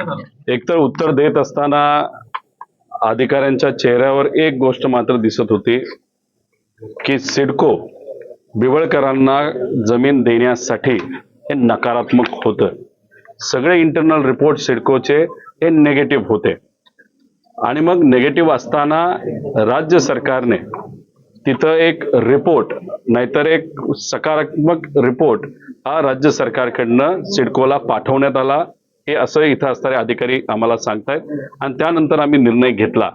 एकतर उत्तर देत असताना अधिकाऱ्यांच्या चेहऱ्यावर एक गोष्ट मात्र दिसत होती की सिडको बिवळकरांना जमीन देण्यासाठी हे नकारात्मक होतं. सगळे इंटरनल रिपोर्ट सिडकोचे हे नेगेटिव्ह होते. आणि मग नेगेटिव्ह असताना राज्य सरकारने तिथं एक रिपोर्ट नाहीतर एक सकारात्मक रिपोर्ट हा राज्य सरकारकडनं सिडकोला पाठवण्यात आला. हे असं इथं असणारे अधिकारी आम्हाला सांगतायत. आणि त्यानंतर आम्ही निर्णय घेतला.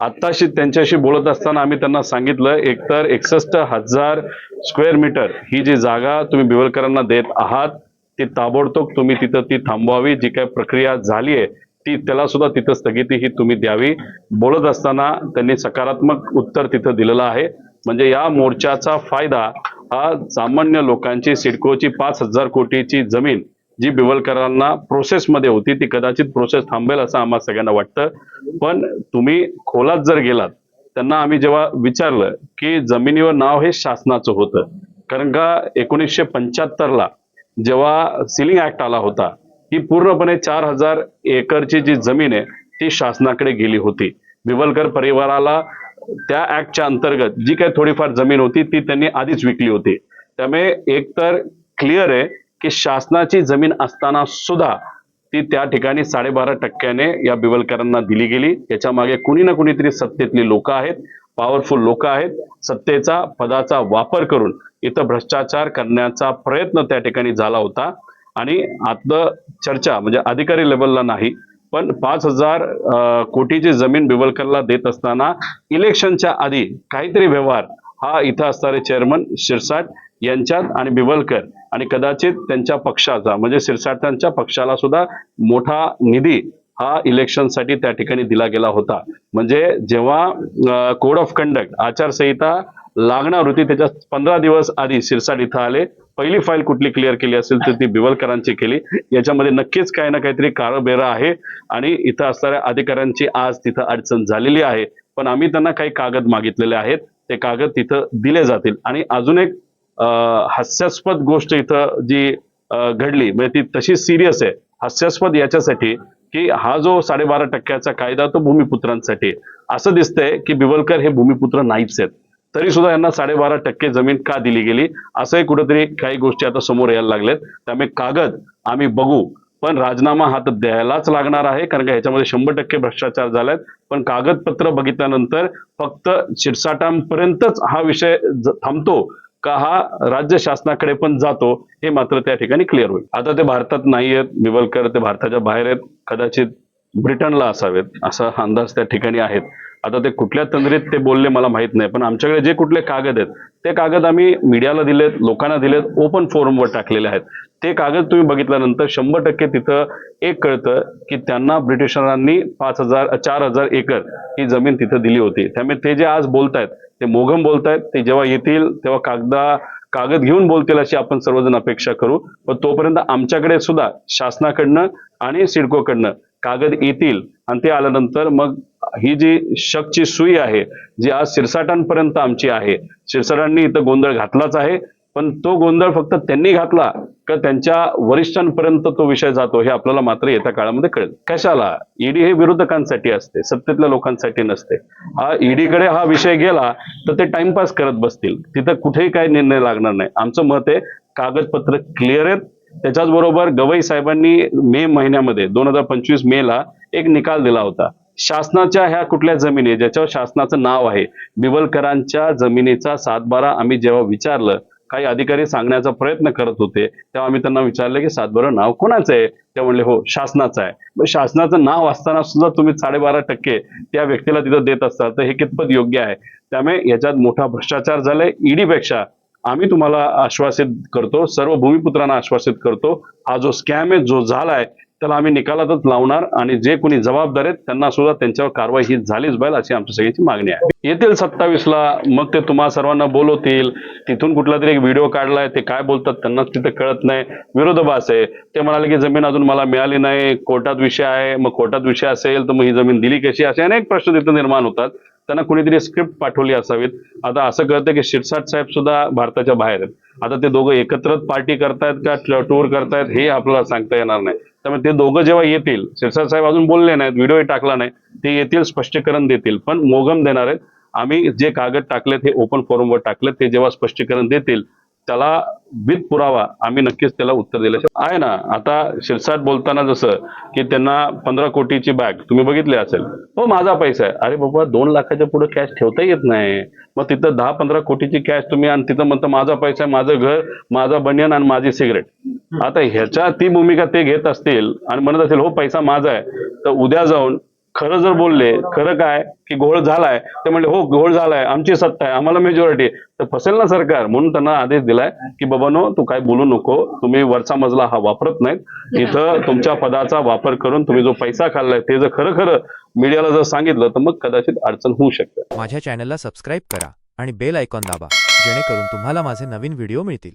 आत्ताशी त्यांच्याशी बोलत असताना आम्ही त्यांना सांगितलं एकतर एकसष्ट हजार स्क्वेअर मीटर ही जी जागा तुम्ही बिवलकरांना देत आहात ती ताबडतोब तुम्ही तिथं ती थांबवावी. जी काय प्रक्रिया झाली आहे ती त्याला सुद्धा तिथं स्थगिती ही तुम्ही द्यावी. बोलत असताना त्यांनी सकारात्मक उत्तर तिथं दिलेलं आहे. म्हणजे या मोर्चाचा फायदा हा सामान्य लोकांची सिडकोची पाच हजार कोटीची जमीन जी बिवलकरांना प्रोसेसमध्ये होती ती कदाचित प्रोसेस थांबेल असं आम्हाला सगळ्यांना वाटतं. पण तुम्ही खोलात जर गेलात त्यांना आम्ही जेव्हा विचारलं की जमिनीवर नाव हे शासनाचं होतं. कारण का एकोणीसशे पंच्याहत्तरला जेव्हा सिलिंग ऍक्ट आला होता ही पूर्णपणे चार हजार एकरची जी जमीन आहे ती शासनाकडे गेली होती. बिवलकर परिवाराला त्या ऍक्टच्या अंतर्गत जी काही थोडीफार जमीन होती ती त्यांनी आधीच विकली होती. त्यामुळे एकतर क्लिअर आहे की शासनाची जमीन असताना सुद्धा ती त्या ठिकाणी साडेबारा टक्क्याने या बिवलकरांना दिली गेली. याच्या मागे कुणी ना कुणीतरी सत्तेतली लोक आहेत पॉवरफुल लोक आहेत. सत्तेचा पदाचा वापर करून इथं भ्रष्टाचार करण्याचा प्रयत्न त्या ठिकाणी झाला होता. आणि आता चर्चा म्हणजे अधिकारी लेवलला नाही पण पाच हजार कोटीची जमीन बिवलकरला देत असताना इलेक्शनच्या आधी काहीतरी व्यवहार हा इथं असणारे चेअरमन शिरसाट यांच्यात आणि बिवलकर आणि कदाचित त्यांच्या पक्षाचा म्हणजे शिरसाटांच्या पक्षाला सुद्धा मोठा निधी हा इलेक्शनसाठी त्या ठिकाणी दिला गेला होता. म्हणजे जेव्हा कोड ऑफ कंडक्ट आचारसंहिता लागणार होती त्याच्या पंधरा दिवस आधी शिरसाट इथं आले. पहिली फाईल कुठली क्लिअर केली असेल तर ती बिवलकरांची केली. याच्यामध्ये नक्कीच काही ना काहीतरी काळबेरा आहे आणि इथं असणाऱ्या अधिकाऱ्यांची आज तिथं अडचण झालेली आहे. पण आम्ही त्यांना काही कागद मागितलेले आहेत. ते कागद तिथं दिले जातील. आणि अजून एक हास्यास्पद गोष्ट इथं जी घडली म्हणजे ती तशी सिरियस आहे. हास्यास्पद याच्यासाठी की हा जो साडेबारा टक्क्याचा कायदा तो भूमिपुत्रांसाठी असं दिसतंय की बिवलकर हे भूमिपुत्र नाहीच आहेत. तरी सुद्धा यांना साडेबारा टक्के जमीन का दिली गेली? असंही कुठेतरी काही गोष्टी आता समोर यायला लागल्यात. त्यामुळे कागद आम्ही बघू. पण राजीनामा हा तर द्यायलाच लागणार आहे कारण का ह्याच्यामध्ये शंभर टक्के भ्रष्टाचार झालाय. पण कागदपत्र बघितल्यानंतर फक्त शिरसाटांपर्यंतच हा विषय थांबतो. का हा राज्य शासनाकडे पण जातो हे मात्र त्या ठिकाणी क्लिअर होईल. आता ते भारतात नाही आहेत निवलकर ते भारताच्या बाहेर आहेत कदाचित ब्रिटनला असावेत असा अंदाज त्या ठिकाणी आहेत. आता ते कुठल्या तंद्रीत ते बोलले मला माहीत नाही पण आमच्याकडे जे कुठले कागद आहेत ते कागद आम्ही मीडियाला दिलेत लोकांना दिलेत ओपन फोरमवर टाकलेले आहेत. ते कागद तुम्ही बघितल्यानंतर शंभर टक्के तिथं एक कळतं की त्यांना ब्रिटिशरांनी पाच हजार चार हजार एकर ही जमीन तिथं दिली होती. त्यामुळे ते जे आज बोलतायत ते मोघम बोलतायत ते जेव्हा येतील तेव्हा कागदा कागद घेऊन बोलतील अशी आपण सर्वजण अपेक्षा करू. पण तोपर्यंत आमच्याकडे सुद्धा शासनाकडनं आणि सिडकोकडनं कागद येतील आणि ते आल्यानंतर मग ही जी शकची सुई आहे जी आज शिरसाटांपर्यंत आमची आहे शिरसाटांनी इथं गोंधळ घातलाच आहे पण तो गोंधळ फक्त त्यांनी घातला का त्यांच्या वरिष्ठांपर्यंत तो विषय जातो हे आपल्याला मात्र येत्या काळामध्ये कळेल. कशाला? ईडी हे विरोधकांसाठी असते सत्तेतल्या लोकांसाठी नसते. हा ईडीकडे हा विषय गेला तर ते टाइमपास करत बसतील. तिथं कुठेही काही निर्णय लागणार नाही. आमचं मत आहे कागदपत्र क्लिअर आहेत. त्याच्याच बरोबर गवई साहेबांनी मे महिन्यामध्ये दोन हजार पंचवीस मे ला एक निकाल दिला होता. शासनाच्या ह्या कुठल्या जमिनी आहे, ज्याच्यावर शासनाचं नाव आहे? बिवलकरांच्या जमिनीचा सातबारा आम्ही जेव्हा विचारलं काही अधिकारी सांगण्याचा प्रयत्न करत होते तेव्हा आम्ही त्यांना विचारलं की सातबारा नाव कोणाचं आहे? ते म्हणले हो शासनाचं आहे. शासनाचं नाव असताना सुद्धा तुम्ही साडेबारा टक्के त्या व्यक्तीला तिथं देत असता तर हे कितपत योग्य आहे? त्यामुळे याच्यात मोठा भ्रष्टाचार झालाय. ईडीपेक्षा आम्ही तुम्हाला आश्वासित करतो सर्व भूमिपुत्रांना आश्वासित करतो हा जो स्कॅम आहे जो झालाय त्याला आम्ही निकालातच लावणार आणि जे कोणी जबाबदार आहेत त्यांना सुद्धा त्यांच्यावर कारवाई ही झालीच पाहिजे अशी आमची सगळ्याची मागणी आहे. येतील सत्तावीसला मग ते तुम्हा सर्वांना बोलवतील. तिथून कुठला तरी एक व्हिडिओ काढलाय ते काय बोलतात त्यांनाच तिथे कळत नाही. विरोधाभास आहे ते म्हणाले की जमीन अजून मला मिळाली नाही कोर्टात विषय आहे मग कोर्टात विषय असेल तर मग ही जमीन दिली कशी? असे अनेक प्रश्न तिथे निर्माण होतात. त्यांना कुणीतरी स्क्रिप्ट पाठवली असावीत. आता असं कळतं की शिरसाट साहेब सुद्धा भारताच्या बाहेर आहेत. आता ते दोघं एकत्रच पार्टी करतायत का टूर करतायत हे आपल्याला सांगता येणार नाही. त्यामुळे ते दोघं जेव्हा येतील शिरसाट साहेब अजून बोलले नाहीत व्हिडिओही टाकला नाही ते येतील स्पष्टीकरण देतील पण मोगम देणार आहेत. आम्ही जे कागद टाकलेत हे ओपन फोरमवर टाकलेत ते जेव्हा स्पष्टीकरण देतील त्याला विथ पुरावा आम्ही नक्कीच त्याला उत्तर दिलं आहे ना? आता शिरसाट बोलताना जसं की त्यांना पंधरा कोटीची बॅग तुम्ही बघितली असेल. हो माझा पैसा आहे. अरे बाबा दोन लाखाच्या पुढे कॅश ठेवता येत नाही. मग तिथं दहा पंधरा कोटीची कॅश तुम्ही आणि तिथं म्हणता माझा पैसा आहे माझं घर माझा बनियन आणि माझी सिगरेट आता ह्याच्या ती भूमिका ते घेत असतील आणि म्हणत असतील हो पैसा माझा आहे. तर उद्या जाऊन खरं जर बोलले खरं काय? की घोळ झालाय? ते म्हणले हो घोळ झालाय. आमची सत्ता आहे. आम्हाला मेजॉरिटी तर फसेल ना सरकार? म्हणून त्यांना आदेश दिलाय की बाबानो तू काय बोलू नको. तुम्ही वरचा मजला हा वापरत नाहीत. इथं तुमच्या पदाचा वापर करून तुम्ही जो पैसा खाल्लाय ते जर खरं खरं मीडियाला जर सांगितलं तर मग कदाचित अडचण होऊ शकते. माझ्या चॅनलला सबस्क्राईब करा आणि बेल आयकॉन दाबा जेणेकरून तुम्हाला माझे नवीन व्हिडिओ मिळतील.